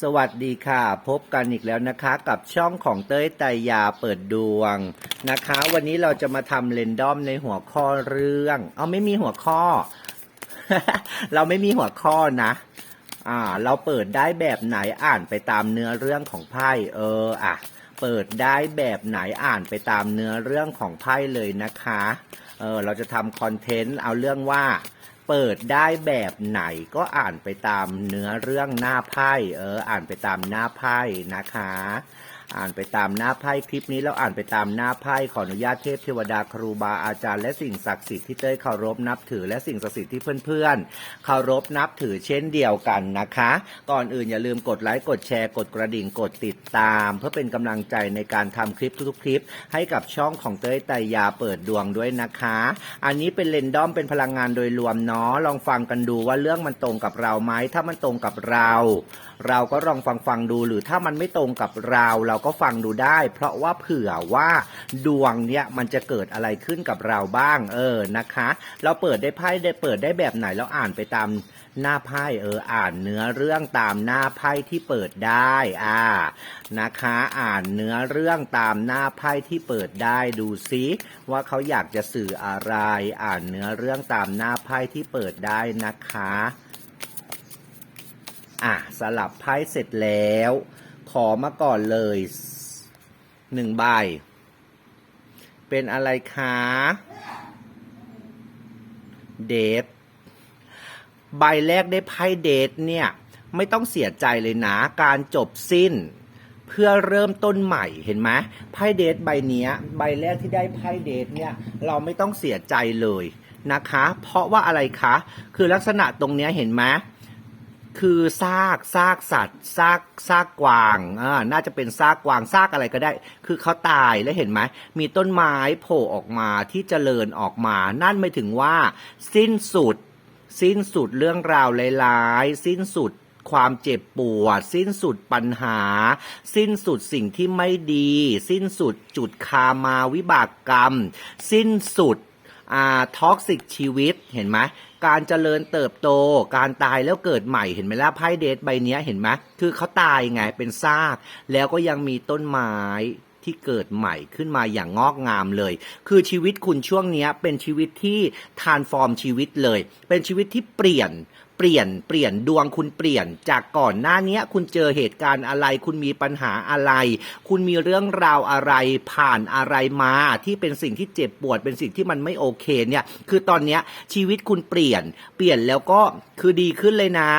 สวัสดีค่ะ พบกันอีกแล้วนะคะ กับช่องของเต้ยไตยาเปิดดวงนะคะ วันนี้เราจะมาทำเรนดอมในหัวข้อเรื่อง เอาไม่มีหัวข้อ เราไม่มีหัวข้อนะ อ่า เราเปิดได้แบบไหนอ่านไปตามเนื้อเรื่องของไพ่เอออะเปิดได้แบบไหนอ่านไปตามเนื้อเรื่องของไพ่เลยนะคะเออเราจะทำคอนเทนต์เอาเรื่องว่า เปิดได้แบบไหนก็อ่านไปตามเนื้อเรื่องหน้าไพ่เออ อ่านไปตามหน้าไพ่นะคะ อ่านไปตามหน้าไพ่คลิปนี้เราอ่านไปตามหน้าไพ่ขออนุญาตเทพเทวดาครูบาอาจารย์และสิ่งศักดิ์สิทธิ์ที่เต้ยเคารพนับถือและสิ่งศักดิ์สิทธิ์ที่เพื่อนๆเคารพนับถือเช่นเดียวกันนะคะ ก่อนอื่นอย่าลืมกดไลค์กดแชร์กดกระดิ่งกดติดตาม เพื่อเป็นกำลังใจในการทำคลิปทุกๆคลิป ให้กับช่องของเต้ยไตยาเปิดดวงด้วยนะคะ อันนี้เป็นเรนดอมเป็นพลังงานโดยรวมเนาะลองฟังกันดูว่าเรื่องมันตรงกับเราไหมถ้ามันตรงกับเราเราก็ลองฟังฟังดูหรือถ้ามันไม่ตรงกับเราเราก็ฟังดูได้ เพราะว่าเผื่อว่าดวงเนี่ยมันจะเกิดอะไรขึ้นกับเราบ้างเออนะคะ เราเปิดได้ไพ่ได้เปิดได้แบบไหนแล้วอ่านไปตามหน้าไพ่เอออ่านเนื้อเรื่องตามหน้าไพ่ที่เปิดได้อ่านะคะ อ่านเนื้อเรื่องตามหน้าไพ่ที่เปิดได้ดูซิว่าเขาอยากจะสื่ออะไร อ่านเนื้อเรื่องตามหน้าไพ่ที่เปิดได้นะคะ อะสลับไพ่เสร็จแล้ว ขอมาก่อนเลยหนึ่งใบ เป็นอะไรคะเดทใบแรกได้ไพ่เดทเนี่ย ไม่ต้องเสียใจเลยนะ การจบสิ้น เพื่อเริ่มต้นใหม่เห็นไหมไพ่เดทใบนี้ใบแรกที่ได้ไพ่เดทเนี่ย เราไม่ต้องเสียใจเลยนะคะ เพราะว่าอะไรคะ คือลักษณะตรงนี้เห็นไหม คือซากซากสัตว์ซากซากกวางอ่าน่าจะเป็นซากกวางซากอะไรก็ได้ คือเขาตายแล้วเห็นไหมมีต้นไม้โผล่ออกมาที่เจริญออกมา นั่นไม่ถึงว่า สิ้นสุด สิ้นสุดเรื่องราวร้ายๆสิ้นสุดความเจ็บปวด สิ้นสุดปัญหา สิ้นสุดสิ่งที่ไม่ดี สิ้นสุดจุดคามาวิบากกรรม สิ้นสุด อ่าท็อกซิกชีวิตเห็นไหมการเจริญเติบโต การตายแล้วเกิดใหม่เห็นไหมล่ะไพ่เดทใบนี้เห็นไหมคือเขาตายไงเป็นซาก แล้วก็ยังมีต้นไม้ที่เกิดใหม่ขึ้นมาอย่างงอกงามเลย คือชีวิตคุณช่วงนี้เป็นชีวิตที่ทานฟอร์มชีวิตเลย เป็นชีวิตที่เปลี่ยน เปลี่ยนเปลี่ยนดวงคุณเปลี่ยน จากก่อนหน้านี้คุณเจอเหตุการณ์อะไร คุณมีปัญหาอะไร คุณมีเรื่องราวอะไรผ่านอะไรมาที่เป็นสิ่งที่เจ็บปวดเป็นสิ่งที่มันไม่โอเคเนี่ย คือตอนเนี้ชีวิตคุณเปลี่ยน เปลี่ยนแล้วก็คือดีขึ้นเลยนะ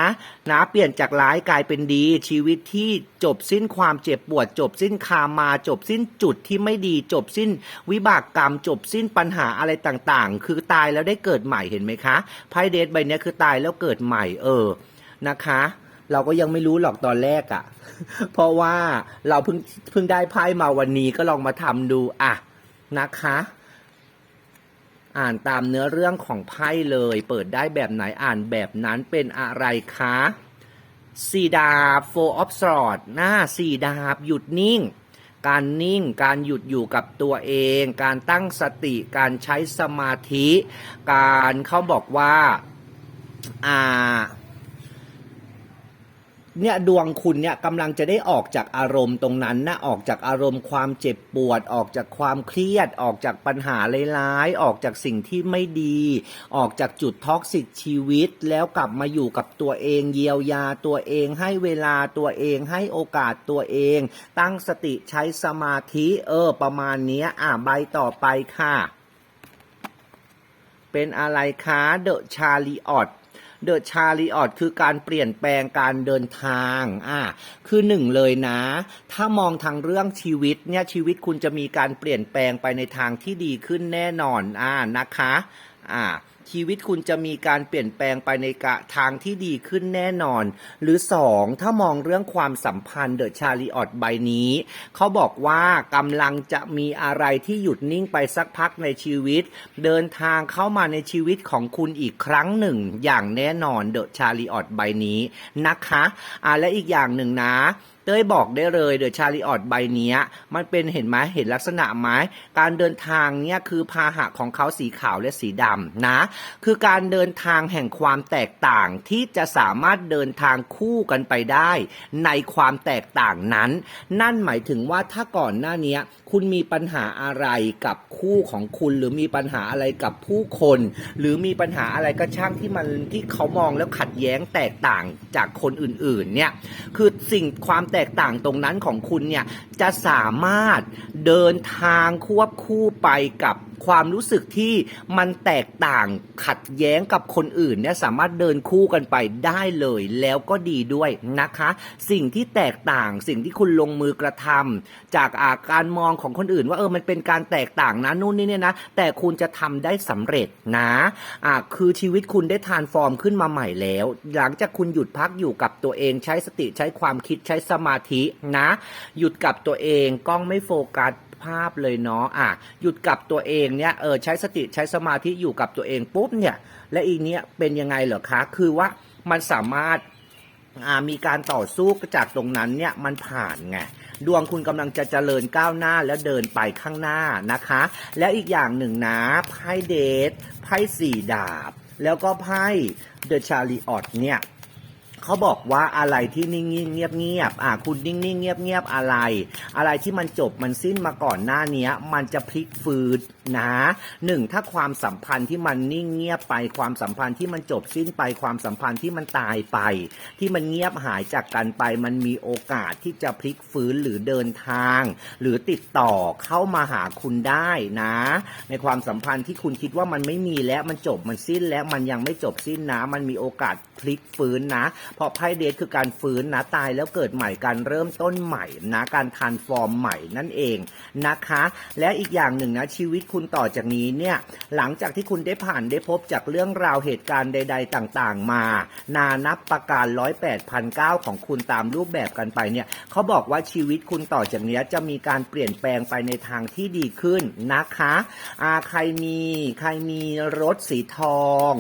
นะเปลี่ยนจากร้ายกลายเป็นดี ชีวิตที่จบสิ้นความเจ็บปวด จบสิ้นคามา จบสิ้นจุดที่ไม่ดี จบสิ้นวิบากกรรม จบสิ้นปัญหาอะไรต่างๆ คือตายแล้วได้เกิดใหม่เห็นไหมคะไพ่เดทใบเนี้ยคือตายแล้วเกิดใหม่ เออนะคะ เราก็ยังไม่รู้หรอกตอนแรกอะ่ะ เพราะว่าเราเพิ่งเพิ่งได้ไพ่มาวันนี้ก็ลองมาทำดูอะนะคะ อ่านตามเนื้อเรื่องของไพ่เลย เปิดได้แบบไหนอ่านแบบนั้นเป็นอะไรคะสีดาบ four of swords หน้าสีดาบหยุดนิ่ง การนิ่งการหยุดอยู่กับตัวเอง การตั้งสติการใช้สมาธิ การเขาบอกว่า อ่า เนี่ยดวงคุณเนี่ยกำลังจะได้ออกจากอารมณ์ตรงนั้นนะออกจากอารมณ์ความเจ็บปวด ออกจากความเครียด ออกจากปัญหาร้ายๆออกจากสิ่งที่ไม่ดี ออกจากจุดท็อกซิกชีวิต แล้วกลับมาอยู่กับตัวเองเยียวยาตัวเองให้เวลาตัวเองให้โอกาสตัวเอง ตั้งสติใช้สมาธิเออ ประมาณนี้อะใบต่อไปค่ะเป็นอะไรคะเดอะชาลีออด เดอะชารีออดคือการเปลี่ยนแปลงการเดินทางอ่าคือหนึ่งเลยนะ ถ้ามองทางเรื่องชีวิตเนี่ยชีวิตคุณจะมีการเปลี่ยนแปลงไปในทางที่ดีขึ้นแน่นอนอ่านะคะอ่า ชีวิตคุณจะมีการเปลี่ยนแปลงไปในกะทางที่ดีขึ้นแน่นอน หรือสองถ้ามองเรื่องความสัมพันธ์เดอะชาลีออดใบนี้เขาบอกว่ากำลังจะมีอะไรที่หยุดนิ่งไปสักพักในชีวิต เดินทางเข้ามาในชีวิตของคุณอีกครั้งหนึ่ง อย่างแน่นอนเดอะชาลีออดใบนี้นะคะอ่าและอีกอย่างหนึ่งนะ เต้ยบอกได้เลยเดอะชาริออตใบเนี้ยมันเป็นเห็นไหมเห็นลักษณะไหมการเดินทางเนี่ยคือพาหะของเขาสีขาวและสีดำนะ คือการเดินทางแห่งความแตกต่างที่จะสามารถเดินทางคู่กันไปได้ ในความแตกต่างนั้น นั่นหมายถึงว่าถ้าก่อนหน้านี้คุณมีปัญหาอะไรกับคู่ของคุณ หรือมีปัญหาอะไรกับผู้คน หรือมีปัญหาอะไรก็ช่างที่มันที่เขามองแล้วขัดแย้งแตกต่างจากคนอื่นๆเนี่ยคือสิ่งความแตแตกต่างตรงนั้นของคุณเนี่ยจะสามารถเดินทางควบคู่ไปกับความรู้สึกที่มันแตกต่างขัดแย้งกับคนอื่นเนี่ยสามารถเดินคู่กันไปได้เลย แล้วก็ดีด้วยนะคะ สิ่งที่แตกต่างสิ่งที่คุณลงมือกระทำจากอาการมองของคนอื่น ว่าเออมันเป็นการแตกต่างนะนู่นนี่เนี่ยนะแต่คุณจะทำได้สำเร็จนะอ่าคือชีวิตคุณได้ทานฟอร์มขึ้นมาใหม่แล้ว หลังจากคุณหยุดพักอยู่กับตัวเองใช้สติใช้ความคิดใช้สมาธินะ หยุดกับตัวเองกล้องไม่โฟกัส ภาพเลยเนาะอะหยุดกับตัวเองเนี่ยเออใช้สติใช้สมาธิอยู่กับตัวเองปุ๊บเนี่ย และอีกเนี้ยเป็นยังไงเหรอคะ คือว่ามันสามารถอ่ามีการต่อสู้จากตรงนั้นเนี่ยมันผ่านไงดวงคุณกำลังจะเจริญก้าวหน้าแล้วเดินไปข้างหน้านะคะ แล้วอีกอย่างหนึ่งนะไพ่เดทไพ่สี่ดาบ แล้วก็ไพ่เดอะชาริออตเนี่ย เขาบอกว่าอะไรที่นิ่งๆเงียบๆอะคุณนิ่งๆเงียบอะไร อะไรที่มันจบมันสิ้นมาก่อนหน้านี้มันจะพลิกฟืดนะหนึ่งถ้าความสัมพันธ์ที่มันนิ่งเงียบไปความสัมพันธ์ที่มันจบสิ้นไปความสัมพันธ์ที่มันตายไป ที่มันเงียบหายจากกันไป มันมีโอกาสที่จะพลิกฟื้นหรือเดินทาง หรือติดต่อเข้ามาหาคุณได้นะ ในความสัมพันธ์ที่คุณคิดว่ามันไม่มีแล้วมันจบมันสิ้นแล้วมันยังไม่จบสิ้นนะ มันมีโอกาสพลิกฟื้นนะเพราะไพ่เดทคือการฟื้นนะตายแล้วเกิดใหม่การเริ่มต้นใหม่นะการทานฟอร์มใหม่นั่นเองนะคะ และอีกอย่างหนึ่งนะชีวิตคุณต่อจากนี้เนี่ยหลังจากที่คุณได้ผ่านได้พบจากเรื่องราวเหตุการณ์ใด ๆ ต่างๆ มา นานับประการร้อยแปดพันเก้าของคุณตามรูปแบบกันไปเนี่ยเขาบอกว่าชีวิตคุณต่อจากนี้จะมีการเปลี่ยนแปลงไปในทางที่ดีขึ้นนะคะอาใครมีใครมีรถสีทอง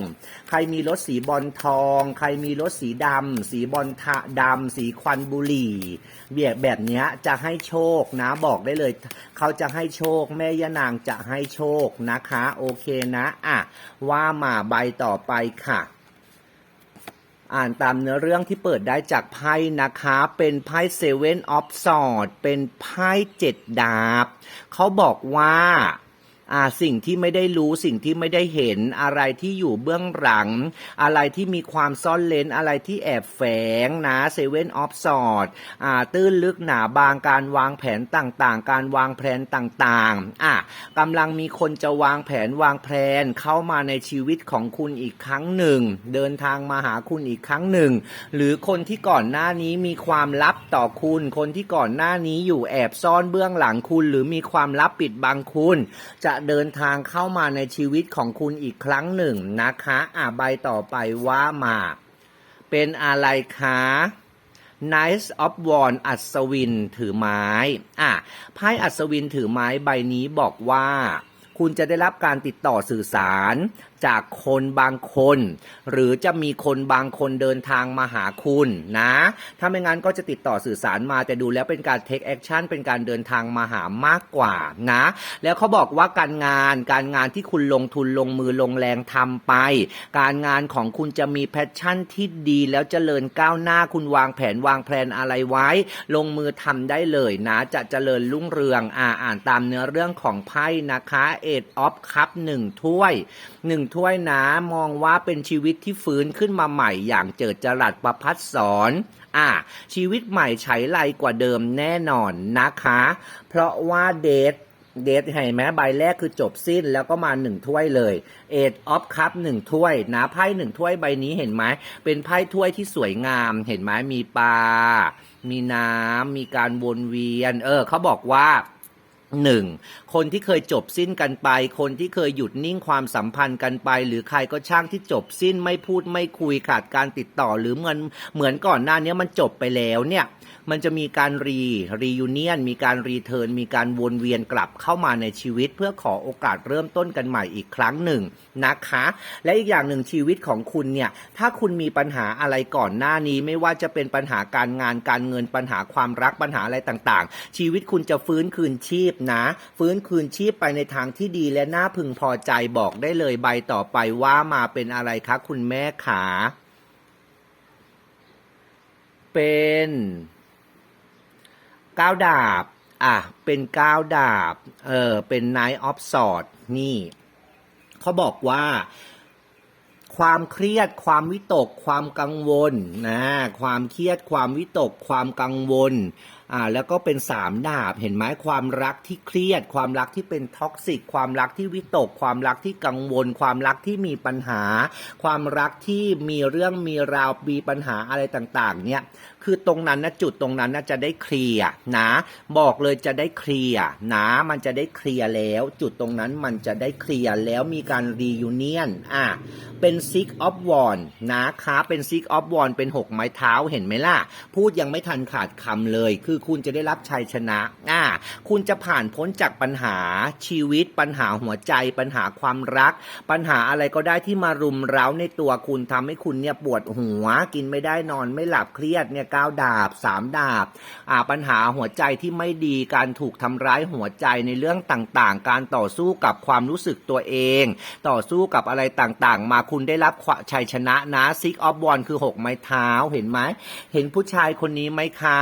ใครมีรถสีบอลทอง ใครมีรถสีดำำสีบอลทะดำสีควันบุหรี่เบียแบบนี้จะให้โชคนะบอกได้เลย เขาจะให้โชค แม่ยานางจะให้โชคนะคะ โอเคนะอะว่ามาใบต่อไปค่ะอ่านตามเนื้อเรื่องที่เปิดได้จากไพ่นะคะ เป็นไพ่เซเว่นออฟสอดเป็นไพ่เจ็ดดาบ เขาบอกว่า อ่าสิ่งที่ไม่ได้รู้สิ่งที่ไม่ได้เห็นอะไรที่อยู่เบื้องหลัง อะไรที่มีความซ่อนเลนอะไรที่แอบแฝงนะเซเว่นออฟสอดอ่าตื้นลึกหนาบางการวางแผนต่างๆ การวางแผนต่างๆอะกำลังมีคนจะวางแผนวางแผนเข้ามาในชีวิตของคุณอีกครั้งหนึ่ง เดินทางมาหาคุณอีกครั้งหนึ่ง หรือคนที่ก่อนหน้านี้มีความลับต่อคุณ คนที่ก่อนหน้านี้อยู่แอบซ่อนเบื้องหลังคุณ หรือมีความลับปิดบังคุณ จะเดินทางเข้ามาในชีวิตของคุณอีกครั้งหนึ่งนะคะอะใบต่อไปว่ามา เป็นอะไรคะ Nice of w a n อัศวินถือไม้ อะไพ่อัศวินถือไม้ใบนี้บอกว่า คุณจะได้รับการติดต่อสื่อสาร จากคนบางคน หรือจะมีคนบางคนเดินทางมาหาคุณนะ ถ้าไม่งั้นก็จะติดต่อสื่อสารมาแต่ดูแล้วเป็นการ take action เป็นการเดินทางมาหามากกว่านะ แล้วเขาบอกว่าการงานการงานที่คุณลงทุนลงมือลงแรงทำไป การงานของคุณจะมีแพชชั่นที่ดีแล้วเจริญก้าวหน้าคุณวางแผนวางแผนอะไรไว้ ลงมือทำได้เลยนะจะเจริญรุ่งเรืองอ่าอ่านตามเนื้อเรื่องของไพ่นะคะเอ็ดออฟคัพหนึ่งถ้วยหนึ่งถ้วยนะมองว่าเป็นชีวิตที่ฟื้นขึ้นมาใหม่อย่างเจิดจรัสประพัดสอนอ่าชีวิตใหม่ใช้ไรกว่าเดิมแน่นอนนะคะ เพราะว่าเดทเดทเห็นไหมใบแรกคือจบสิ้นแล้วก็มาหนึ่งถ้วยเลยเอ็ดออฟคัพหนึ่งถ้วยนะไพ่หนึ่งถ้วยใบนี้เห็นไหมเป็นไพ่ถ้วยที่สวยงาม เห็นไหมมีปลา มีน้ำมีการวนเวียน เออเขาบอกว่า หนึ่งคนที่เคยจบสิ้นกันไป คนที่เคยหยุดนิ่งความสัมพันธ์กันไป หรือใครก็ช่างที่จบสิ้นไม่พูดไม่คุยขาดการติดต่อ หรือเหมือนเหมือนก่อนหน้านี้มันจบไปแล้วเนี่ย มันจะมีการรีรียูเนียนมีการรีเทิร์นมีการวนเวียนกลับเข้ามาในชีวิต เพื่อขอโอกาสเริ่มต้นกันใหม่อีกครั้งหนึ่งนะคะ และอีกอย่างหนึ่งชีวิตของคุณเนี่ยถ้าคุณมีปัญหาอะไรก่อนหน้านี้ ไม่ว่าจะเป็นปัญหาการงานการเงินปัญหาความรักปัญหาอะไรต่างๆ ชีวิตคุณจะฟื้นคืนชีพนะ ฟื้นคืนชีพไปในทางที่ดีและน่าพึงพอใจบอกได้เลยใบต่อไปว่ามาเป็นอะไรคะคุณแม่ขาเป็น ก้าวดาบ อะ เป็นก้าวดาบ เออ เป็น Knight of Sword นี่ เขาบอกว่า ความเครียด ความวิตก ความกังวล นะ ความเครียด ความวิตก ความกังวล อ่า แล้วก็เป็นสามดาบ เห็นไหมความรักที่เครียด ความรักที่เป็นท็อกซิก ความรักที่วิตก ความรักที่กังวล ความรักที่มีปัญหา ความรักที่มีเรื่องมีราว มีปัญหาอะไรต่าง ๆ เนี่ย คือตรงนั้นนะจุดตรงนั้นนะจะได้เคลียร์นะ บอกเลยจะได้เคลียร์นะ มันจะได้เคลียร์แล้ว จุดตรงนั้นมันจะได้เคลียร์แล้วมีการรียูเนียนอะเป็น Six of Wands นะคะเป็น Six of Wands เป็น6ไม้เท้าเห็นไหมล่ะ พูดยังไม่ทันขาดคำเลย คือคุณจะได้รับชัยชนะอะคุณจะผ่านพ้นจากปัญหาชีวิตปัญหาหัวใจ ปัญหาความรัก ปัญหาอะไรก็ได้ที่มารุมเร้าในตัวคุณทำให้คุณเนี่ยปวดหัวกินไม่ได้นอนไม่หลับเครียดเนี่ยก้าวดาบสามดาบอ่าปัญหาหัวใจที่ไม่ดีการถูกทำร้ายหัวใจในเรื่องต่างๆ การต่อสู้กับความรู้สึกตัวเอง ต่อสู้กับอะไรต่างๆ มาคุณได้รับชัยชนะนะซิกออฟบอลคือ 6 ไม้เท้าเห็นไหมเห็นผู้ชายคนนี้ไหมคะ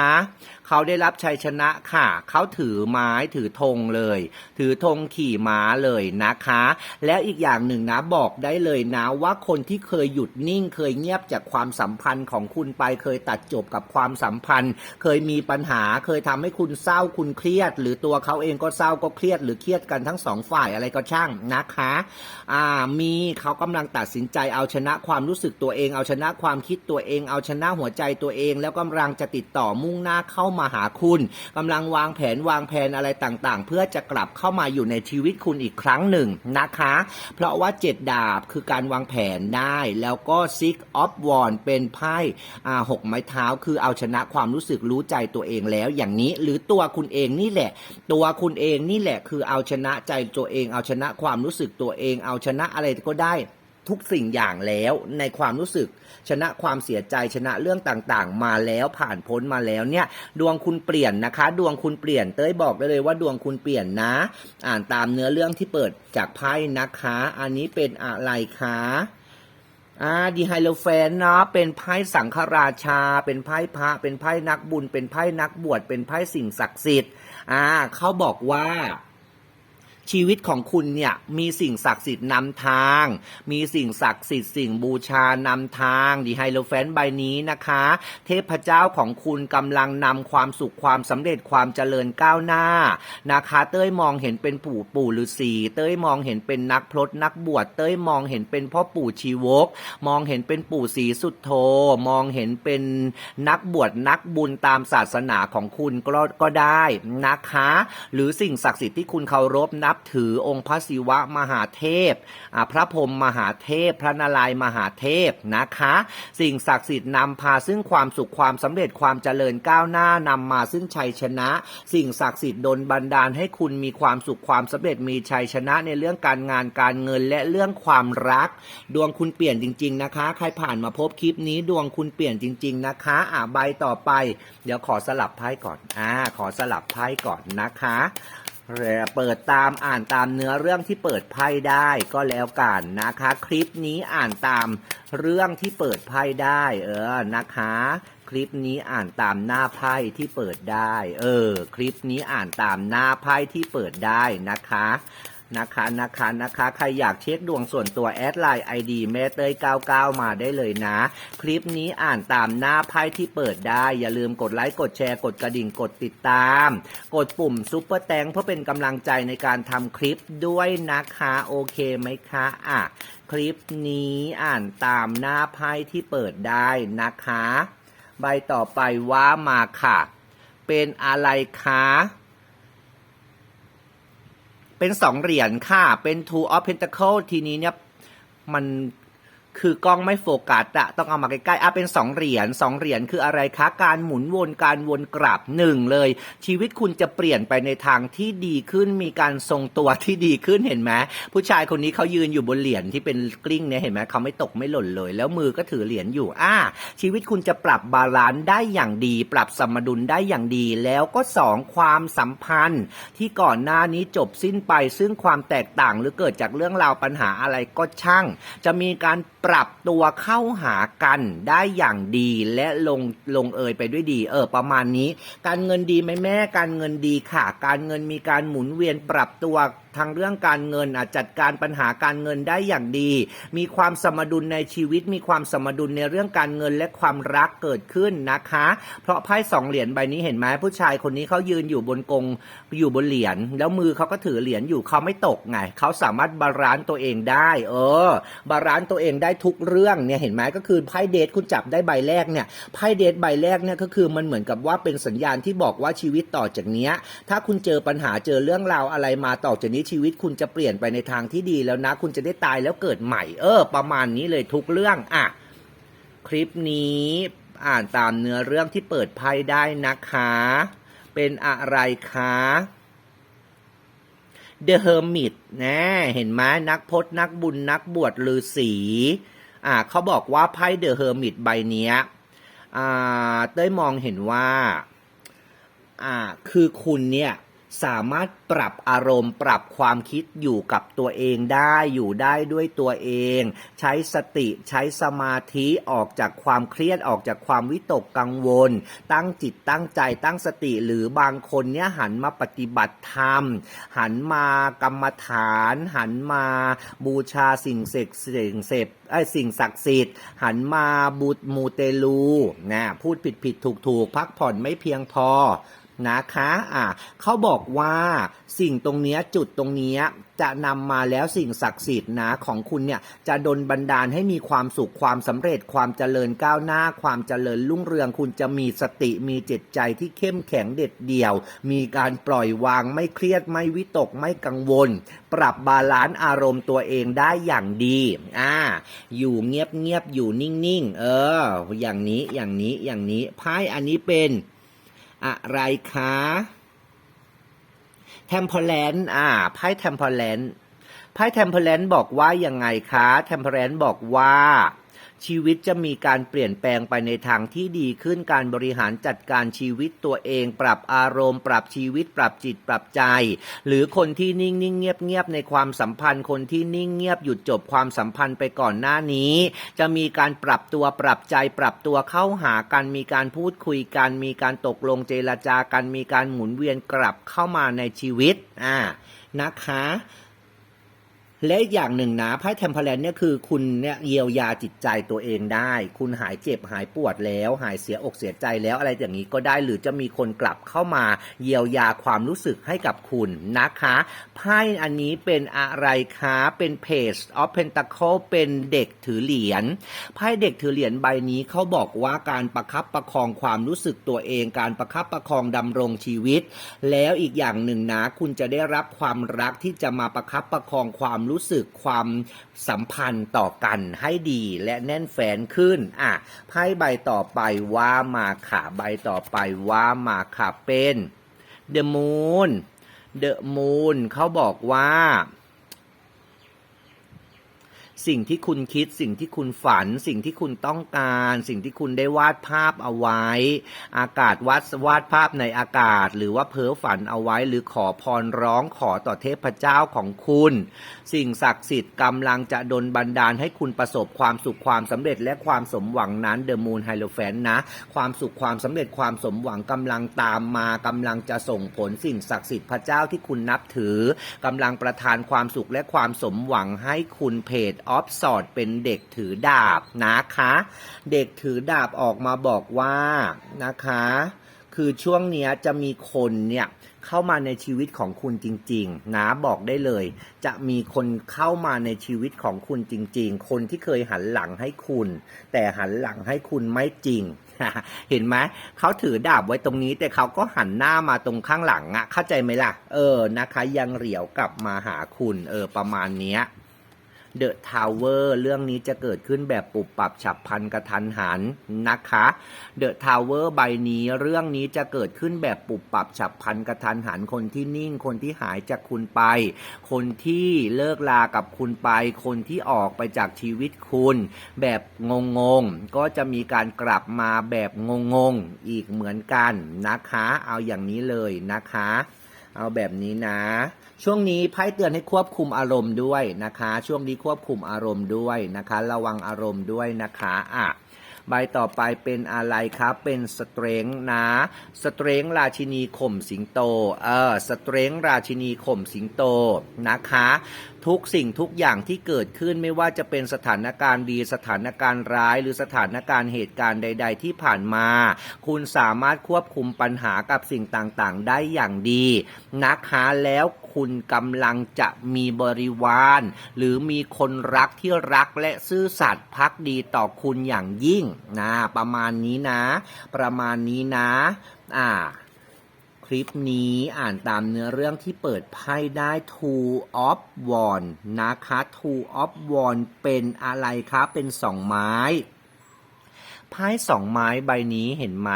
เขาได้รับชัยชนะค่ะ เขาถือไม้ถือธงเลย ถือธงขี่ม้าเลยนะคะ แล้วอีกอย่างหนึ่งนะบอกได้เลยนะว่าคนที่เคยหยุดนิ่ง เคยเงียบจากความสัมพันธ์ของคุณไป เคยตัดจบกับความสัมพันธ์ เคยมีปัญหา เคยทำให้คุณเศร้าคุณเครียด หรือตัวเขาเองก็เศร้าก็เครียด หรือเครียดกันทั้งสองฝ่ายอะไรก็ช่างนะคะอ่ามีเขากำลังตัดสินใจเอาชนะความรู้สึกตัวเอง เอาชนะความคิดตัวเอง เอาชนะหัวใจตัวเอง แล้วกำลังจะติดต่อมุ่งหน้าเข้ามาหาคุณกำลังวางแผนวางแผนอะไรต่างๆ เพื่อจะกลับเข้ามาอยู่ในชีวิตคุณอีกครั้งหนึ่งนะคะ เพราะว่าเจ็ดดาบคือการวางแผนได้แล้วก็ Six of Wands เป็นไพ่หกไม้เท้าคือเอาชนะความรู้สึกรู้ใจตัวเองแล้วอย่างนี้หรือตัวคุณเองนี่แหละ ตัวคุณเองนี่แหละคือเอาชนะใจตัวเอง เอาชนะความรู้สึกตัวเอง เอาชนะอะไรก็ได้ทุกสิ่งอย่างแล้วในความรู้สึก ชนะความเสียใจชนะเรื่องต่างๆ มาแล้วผ่านพ้นมาแล้วเนี่ย ดวงคุณเปลี่ยนนะคะ ดวงคุณเปลี่ยนเต้ยบอกได้เลยว่าดวงคุณเปลี่ยนนะ อ่านตามเนื้อเรื่องที่เปิดจากไพ่นะคะ อันนี้เป็นอะไรคะอ่าดีไฮโลแฟนเนาะเป็นไพ่สังฆราชา เป็นไพ่พระ เป็นไพ่นักบุญ เป็นไพ่นักบวชเป็นไพ่สิ่งศักดิ์สิทธิ์อ่าเขาบอกว่า ชีวิตของคุณเนี่ยมีสิ่งศักดิ์สิทธิ์นำทาง มีสิ่งศักดิ์สิทธิ์สิ่งบูชานำทางดีไฮโลแฟนใบนี้นะคะ เทพเจ้าของคุณกำลังนำความสุขความสำเร็จความเจริญก้าวหน้านะคะ เต้ยมองเห็นเป็นปู่ปู่ฤาษีเต้ยมองเห็นเป็นนักพรตนักบวชเต้ยมองเห็นเป็นพ่อปู่ชีวก มองเห็นเป็นปู่ศรีสุดโทมองเห็นเป็นนักบวชนักบุญตามศาสนาของคุณก็ก็ได้นะคะ หรือสิ่งศักดิ์สิทธิ์ที่คุณเคารพนับถือองค์พระศิวะมหาเทพ พระพรหมมหาเทพ พระนารายมหาเทพนะคะ สิ่งศักดิ์สิทธิ์นำพาซึ่งความสุขความสำเร็จความเจริญก้าวหน้านำมาซึ่งชัยชนะ สิ่งศักดิ์สิทธิ์ดลบันดาลให้คุณมีความสุขความสำเร็จมีชัยชนะในเรื่องการงานการเงินและเรื่องความรัก ดวงคุณเปลี่ยนจริง ๆนะคะ ใครผ่านมาพบคลิปนี้ดวงคุณเปลี่ยนจริง ๆนะคะ อ่าใบต่อไป เดี๋ยวขอสลับไพ่ก่อน อ่า ขอสลับไพ่ก่อนนะคะ เปิดตามอ่านตามเนื้อเรื่องที่เปิดไพ่ได้ก็แล้วกันนะคะ คลิปนี้อ่านตามเรื่องที่เปิดไพ่ได้ เออนะคะ คลิปนี้อ่านตามหน้าไพ่ที่เปิดได้ เออ คลิปนี้อ่านตามหน้าไพ่ที่เปิดได้นะคะ นะคะนะคะนะคะ ใครอยากเช็คดวงส่วนตัวแอดไลน์ ID แม่เต้ย99 มาได้เลยนะ คลิปนี้อ่านตามหน้าไพ่ที่เปิดได้ อย่าลืมกดไลค์กดแชร์กดกระดิ่งกดติดตาม กดปุ่มซุปเปอร์แตงเพื่อเป็นกำลังใจในการทำคลิปด้วยนะคะ โอเคไหมคะอะคลิปนี้อ่านตามหน้าไพ่ที่เปิดได้นะคะ ใบต่อไปว่ามาค่ะ เป็นอะไรคะ เป็นสองเหรียญค่ะ เป็น two of pentacle ทีนี้เนี่ยมัน คือกล้องไม่โฟกัสอะต้องเอามาใกล้ๆอะเป็นสองเหรียญสองเหรียญคืออะไรคะการหมุนวนการวนกลับหนึ่งเลย ชีวิตคุณจะเปลี่ยนไปในทางที่ดีขึ้นมีการทรงตัวที่ดีขึ้นเห็นไหมผู้ชายคนนี้เขายืนอยู่บนเหรียญที่เป็นกลิ้งเนี่ยเห็นไหมเขาไม่ตกไม่หล่นเลย แล้วมือก็ถือเหรียญอยู่อ่าชีวิตคุณจะปรับบาลานซ์ได้อย่างดี ปรับสมดุลได้อย่างดี แล้วก็สองความสัมพันธ์ ที่ก่อนหน้านี้จบสิ้นไปซึ่งความแตกต่างหรือเกิดจากเรื่องราวปัญหาอะไรก็ช่าง จะมีการปรับตัวเข้าหากันได้อย่างดีและลงลงเอยไปด้วยดี เออ ประมาณนี้ การเงินดีไหมแม่ การเงินดีค่ะ การเงินมีการหมุนเวียนปรับตัว ทางเรื่องการเงินอาจจัดการปัญหาการเงินได้อย่างดี มีความสมดุลในชีวิต มีความสมดุลในเรื่องการเงินและความรักเกิดขึ้นนะคะ เพราะไพ่สองเหรียญใบนี้เห็นไหมผู้ชายคนนี้เขายืนอยู่บนกงอยู่บนเหรียญแล้วมือเขาก็ถือเหรียญอยู่เขาไม่ตกไงเขาสามารถบาลานซ์ตัวเองได้ เออ บาลานซ์ตัวเองได้ทุกเรื่องเนี่ยเห็นไหมก็คือไพ่เดทคุณจับได้ใบแรกเนี่ยไพ่เดทใบแรกเนี่ยก็คือมันเหมือนกับว่าเป็นสัญญาณที่บอกว่าชีวิตต่อจากนี้ถ้าคุณเจอปัญหาเจอเรื่องราวอะไรมาต่อจากนี้ชีวิตคุณจะเปลี่ยนไปในทางที่ดีแล้วนะ คุณจะได้ตายแล้วเกิดใหม่ เออ ประมาณนี้เลยทุกเรื่องอะคลิปนี้อ่านตามเนื้อเรื่องที่เปิดไพ่ได้นะคะ เป็นอะไรคะ The Hermit นะเห็นไหมนักพจน์นักบุญนักบวชฤาษีอ่าเขาบอกว่าไพ่ The Hermit ใบเนี้ยอ่าเต้ยมองเห็นว่าอ่าคือคุณเนี่ย สามารถปรับอารมณ์ ปรับความคิดอยู่กับตัวเองได้อยู่ได้ด้วยตัวเอง ใช้สติใช้สมาธิออกจากความเครียดออกจากความวิตกกังวล ตั้งจิตตั้งใจตั้งสติหรือบางคนเนี่ยหันมาปฏิบัติธรรม หันมากรรมฐาน หันมาบูชาสิ่งเสกสิ่งเสพไอ้สิ่งศักดิ์สิทธิ์ หันมาบูตมูเตลูนะพูดผิดผิดถูกถูกพักผ่อนไม่เพียงพอ นะคะอ่าเขาบอกว่าสิ่งตรงเนี้ยจุดตรงเนี้ยจะนำมาแล้วสิ่งศักดิ์สิทธิ์นะของคุณเนี่ยจะดลบันดาลให้มีความสุขความสำเร็จความเจริญก้าวหน้า ความเจริญรุ่งเรือง คุณจะมีสติมีจิตใจที่เข้มแข็งเด็ดเดี่ยว มีการปล่อยวางไม่เครียดไม่วิตกไม่กังวล ปรับบาลานซ์อารมณ์ตัวเองได้อย่างดีอ่าอยู่เงียบเงียบๆอยู่นิ่งๆ เออ อย่างนี้อย่างนี้อย่างนี้ไพ่อันนี้เป็น อะไรคะแทมเพลนอ่า ไพ่แทมเพลนไพ่แทมเพลนบอกว่ายังไงคะแทมเพลนบอกว่า ชีวิตจะมีการเปลี่ยนแปลงไปในทางที่ดีขึ้นการบริหารจัดการชีวิตตัวเอง ปรับอารมณ์ ปรับชีวิต ปรับจิตปรับใจ หรือคนที่นิ่งนิ่งเงียบเงียบในความสัมพันธ์ คนที่นิ่งเงียบหยุดจบความสัมพันธ์ไปก่อนหน้านี้ จะมีการปรับตัวปรับใจ ปรับตัวเข้าหากัน มีการพูดคุยกัน มีการตกลงเจรจากัน มีการหมุนเวียนกลับเข้ามาในชีวิตอ่านะคะ และอีกอย่างหนึ่งนะไพ่เทมเพลนเนี่ยคือคุณเนี่ยเยียวยาจิตใจตัวเองได้ คุณหายเจ็บหายปวดแล้ว หายเสียอกเสียใจแล้วอะไรอย่างนี้ก็ได้หรือจะมีคนกลับเข้ามาเยียวยาความรู้สึกให้กับคุณนะคะไพ่อันนี้เป็นอะไรคะเป็นเพจ of Pentacle เป็นเด็กถือเหรียญไพ่เด็กถือเหรียญใบนี้เขาบอกว่าการประคับประคองความรู้สึกตัวเอง การประคับประคองดำรงชีวิต แล้วอีกอย่างหนึ่งนะ คุณจะได้รับความรักที่จะมาประคับประคองความรู้สึกความสัมพันธ์ต่อกันให้ดีและแน่นแฟนขึ้นอะไพ่ใบต่อไปว่ามาค่ะใบต่อไปว่ามาค่ะเป็น The Moon The Moon เขาบอกว่า สิ่งที่คุณคิด สิ่งที่คุณฝัน สิ่งที่คุณต้องการ สิ่งที่คุณได้วาดภาพเอาไว้ อากาศวาดวาดภาพในอากาศ หรือว่าเพ้อฝันเอาไว้ หรือขอพรร้องขอต่อเทพเจ้าของคุณ สิ่งศักดิ์สิทธิ์กำลังจะดลบันดาลให้คุณประสบความสุขความสำเร็จและความสมหวังนั้นเดอะมูนไฮโลแฟนนะ ความสุขความสำเร็จความสมหวังกำลังตามมากำลังจะส่งผลสิ่งศักดิ์สิทธิ์พระเจ้าที่คุณนับถือกำลังประทานความสุขและความสมหวังให้คุณเพจออฟสอดเป็นเด็กถือดาบนะคะ เด็กถือดาบออกมาบอกว่านะคะ คือช่วงนี้จะมีคนเนี่ยเข้ามาในชีวิตของคุณจริง ๆ นะบอกได้เลย จะมีคนเข้ามาในชีวิตของคุณจริง ๆ คนที่เคยหันหลังให้คุณ แต่หันหลังให้คุณไม่จริง เห็นไหมเขาถือดาบไว้ตรงนี้ แต่เขาก็หันหน้ามาตรงข้างหลังอะเข้าใจไหมล่ะ เออนะคะ ยังเหลียวกลับมาหาคุณ เออประมาณเนี้ย The Tower เรื่องนี้จะเกิดขึ้นแบบปุบปับฉับพลันกระทันหันนะคะ The Tower ใบนี้เรื่องนี้จะเกิดขึ้นแบบปุบปับฉับพลันกระทันหันคนที่นิ่ง คนที่หายจากคุณไป คนที่เลิกลากับคุณไป คนที่ออกไปจากชีวิตคุณ แบบงงๆก็จะมีการกลับมาแบบงงๆอีกเหมือนกันนะคะ เอาอย่างนี้เลยนะคะ เอาแบบนี้นะ ช่วงนี้ไพ่เตือนให้ควบคุมอารมณ์ด้วยนะคะ ช่วงนี้ควบคุมอารมณ์ด้วยนะคะ ระวังอารมณ์ด้วยนะคะอะใบต่อไปเป็นอะไรครับ เป็นสเตรงนะ สเตรงราชินีข่มสิงโต เออ สเตรงราชินีข่มสิงโตนะคะ ทุกสิ่งทุกอย่างที่เกิดขึ้นไม่ว่าจะเป็นสถานการณ์ดี สถานการณ์ร้าย หรือสถานการณ์เหตุการณ์ใด ๆ ที่ผ่านมา คุณสามารถควบคุมปัญหากับสิ่งต่างๆ ได้อย่างดีนะคะแล้วคุณกำลังจะมีบริวาร หรือมีคนรักที่รักและซื่อสัตย์พักดีต่อคุณอย่างยิ่งนะประมาณนี้นะ ประมาณนี้นะ อ่า คลิปนี้อ่านตามเนื้อเรื่องที่เปิดไพ่ได้ Two of Wands นะคะ Two of Wands เป็นอะไรคะเป็นสองไม้ไพ่สองไม้ใบนี้เห็นไหม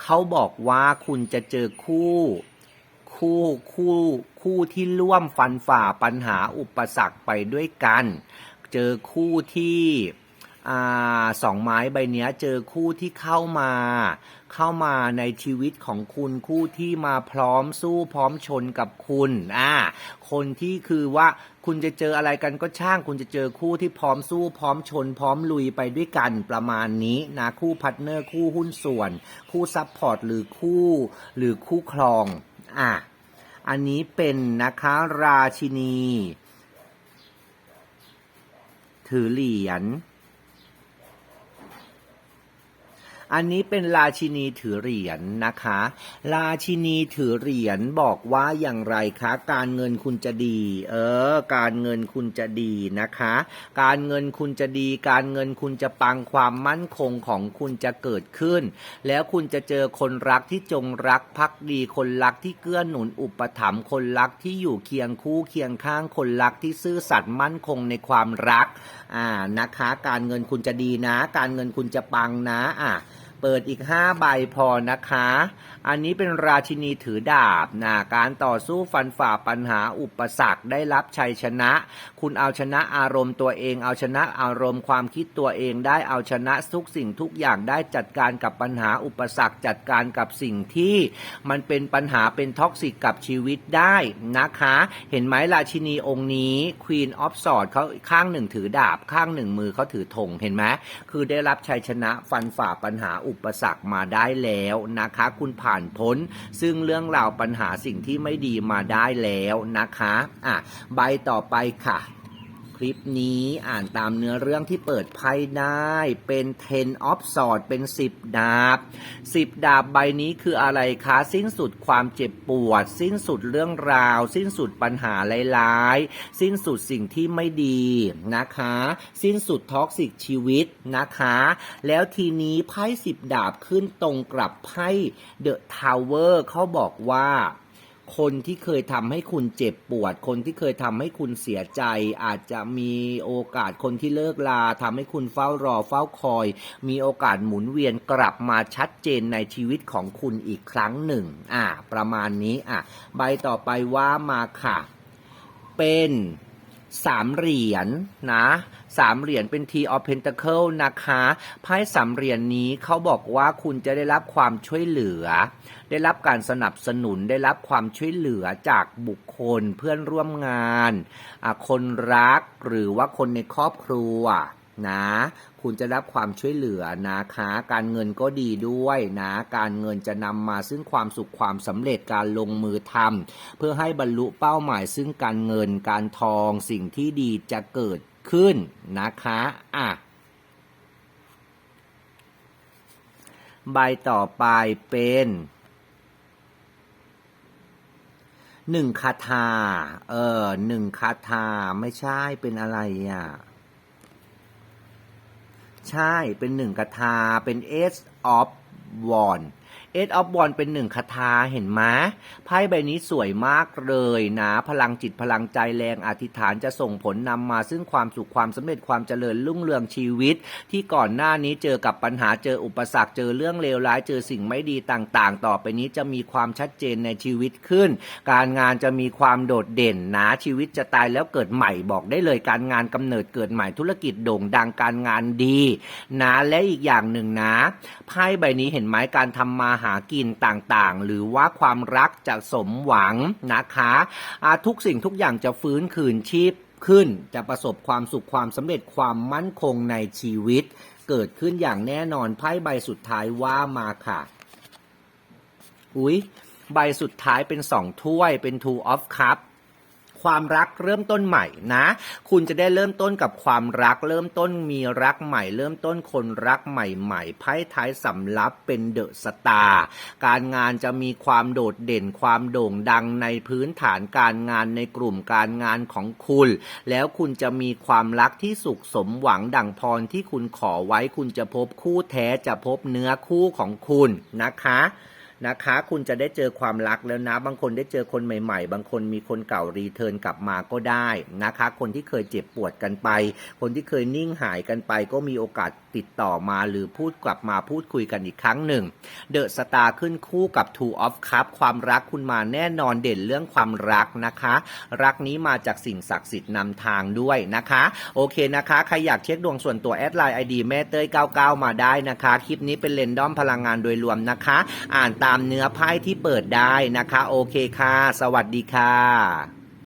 เขาบอกว่าคุณจะเจอคู่ คู่คู่คู่ที่ร่วมฟันฝ่าปัญหาอุปสรรคไปด้วยกัน เจอคู่ที่อสองไม้ใบนี้เจอคู่ที่เข้ามา เข้ามาในชีวิตของคุณคู่ที่มาพร้อมสู้พร้อมชนกับคุณอ่าคนที่คือว่าคุณจะเจออะไรกันก็ช่าง คุณจะเจอคู่ที่พร้อมสู้พร้อมชน พร้อมลุยไปด้วยกันประมาณนี้นะคู่พาร์ทเนอร์คู่หุ้นส่วน คู่ซัพพอร์ตหรือคู่หรือคู่ครองอะอันนี้เป็นนะคะราชินี ถือเหรียญ อันนี้เป็นราชินีถือเหรียญนะคะ ราชินีถือเหรียญบอกว่าอย่างไรคะ การเงินคุณจะดี เออ การเงินคุณจะดีนะคะ การเงินคุณจะดี การเงินคุณจะปังความมั่นคงของคุณจะเกิดขึ้น แล้วคุณจะเจอคนรักที่จงรักภักดีคนรักที่เกื้อหนุนอุปถัมภ์คนรักที่อยู่เคียงคู่เคียงข้างคนรักที่ซื่อสัตย์มั่นคงในความรัก อ่านะคะ การเงินคุณจะดีนะ การเงินคุณจะปังนะอะ เปิดอีก 5 ใบพอนะคะ อันนี้เป็นราชินีถือดาบนะการต่อสู้ฟันฝ่าปัญหาอุปสรรคได้รับชัยชนะ คุณเอาชนะอารมณ์ตัวเอง เอาชนะอารมณ์ความคิดตัวเองได้เอาชนะทุกสิ่งทุกอย่างได้จัดการกับปัญหาอุปสรรค จัดการกับสิ่งที่มันเป็นปัญหาเป็นท็อกซิกกับชีวิตได้นะคะ เห็นไหมราชินีองค์นี้ Queen of Swords เขาข้างหนึ่งถือดาบ ข้างหนึ่งมือเขาถือธงเห็นไหมคือได้รับชัยชนะฟันฝ่าปัญหาอุปสรรคมาได้แล้วนะคะ คุณผ่านพ้น ซึ่งเรื่องราวปัญหาสิ่งที่ไม่ดีมาได้แล้วนะคะอะใบต่อไปค่ะ คลิปนี้อ่านตามเนื้อเรื่องที่เปิดไพ่ได้เป็น Ten of Swords เป็น 10 ดาบ 10 ดาบใบนี้คืออะไรคะ สิ้นสุดความเจ็บปวด สิ้นสุดเรื่องราว สิ้นสุดปัญหาร้ายๆ สิ้นสุดสิ่งที่ไม่ดีนะคะ สิ้นสุดท็อกซิกชีวิตนะคะ แล้วทีนี้ไพ่10 ดาบขึ้นตรงกับไพ่เดอะทาวเวอร์เขาบอกว่า คนที่เคยทำให้คุณเจ็บปวด คนที่เคยทำให้คุณเสียใจ อาจจะมีโอกาสคนที่เลิกลาทำให้คุณเฝ้ารอเฝ้าคอย มีโอกาสหมุนเวียนกลับมาชัดเจนในชีวิตของคุณอีกครั้งหนึ่ง อ่า ประมาณนี้อะใบต่อไปว่ามาค่ะ เป็นสามเหรียญนะ สามเหรียญเป็น T of Pentacle นะคะไพ่สามเหรียญนี้เขาบอกว่าคุณจะได้รับความช่วยเหลือ ได้รับการสนับสนุนได้รับความช่วยเหลือจากบุคคลเพื่อนร่วมงาน คนรักหรือว่าคนในครอบครัวนะ คุณจะรับความช่วยเหลือนะคะ การเงินก็ดีด้วยนะ การเงินจะนำมาซึ่งความสุขความสำเร็จการลงมือทำเพื่อให้บรรลุเป้าหมายซึ่งการเงินการทองสิ่งที่ดีจะเกิด ขึ้นนะคะอะใบต่อไปเป็นหนึ่งคาถา เออหนึ่งคาถาไม่ใช่เป็นอะไรอะ ใช่เป็นหนึ่งคาถาเป็น Ace of w a n d เอ็ดออฟบอลเป็นหนึ่งคาถาเห็นไหมไพ่ใบนี้สวยมากเลยนะ พลังจิตพลังใจแรงอธิษฐานจะส่งผลนำมาซึ่งความสุขความสำเร็จความเจริญรุ่งเรืองชีวิต ที่ก่อนหน้านี้เจอกับปัญหาเจออุปสรรคเจอเรื่องเลวร้ายเจอสิ่งไม่ดีต่างๆ ต่อไปนี้จะมีความชัดเจนในชีวิตขึ้น การงานจะมีความโดดเด่นนะชีวิตจะตายแล้วเกิดใหม่บอกได้เลยการงานกำเนิดเกิดใหม่ธุรกิจโด่งดังการงานดีนะและอีกอย่างหนึ่งนะไพ่ใบนี้เห็นไหมการทำมาหากินต่างๆ หรือว่าความรักจะสมหวังนะคะอาทุกสิ่งทุกอย่างจะฟื้นคืนชีพขึ้น จะประสบความสุขความสำเร็จความมั่นคงในชีวิต เกิดขึ้นอย่างแน่นอนไพ่ใบสุดท้ายว่ามาค่ะ อุ๊ย ใบสุดท้ายเป็นสองถ้วยเป็น two of cup ความรักเริ่มต้นใหม่นะ คุณจะได้เริ่มต้นกับความรัก เริ่มต้นมีรักใหม่ เริ่มต้นคนรักใหม่ๆไพ่ท้ายสำรับเป็นเดอะสตาร์การงานจะมีความโดดเด่นความโด่งดังในพื้นฐานการงานในกลุ่มการงานของคุณ แล้วคุณจะมีความรักที่สุขสมหวังดังพรที่คุณขอไว้คุณจะพบคู่แท้จะพบเนื้อคู่ของคุณนะคะ นะคะ คุณจะได้เจอความรักแล้วนะ บางคนได้เจอคนใหม่ ๆ บางคนมีคนเก่ารีเทิร์นกลับมาก็ได้นะคะ คนที่เคยเจ็บปวดกันไป คนที่เคยนิ่งหายกันไปก็มีโอกาส ติดต่อมาหรือพูดกลับมาพูดคุยกันอีกครั้งหนึ่ง เดอะสตาร์ขึ้นคู่กับ Two of Cup ความรักคุณมาแน่นอนเด่นเรื่องความรักนะคะ รักนี้มาจากสิ่งศักดิ์สิทธิ์นำทางด้วยนะคะ โอเคนะคะ ใครอยากเช็คดวงส่วนตัวแอดไลน์ไอดีแม่เต้ย99 มาได้นะคะ คลิปนี้เป็นเลนดอมพลังงานโดยรวมนะคะ อ่านตามเนื้อไพ่ที่เปิดได้นะคะ โอเคค่ะ สวัสดีค่ะ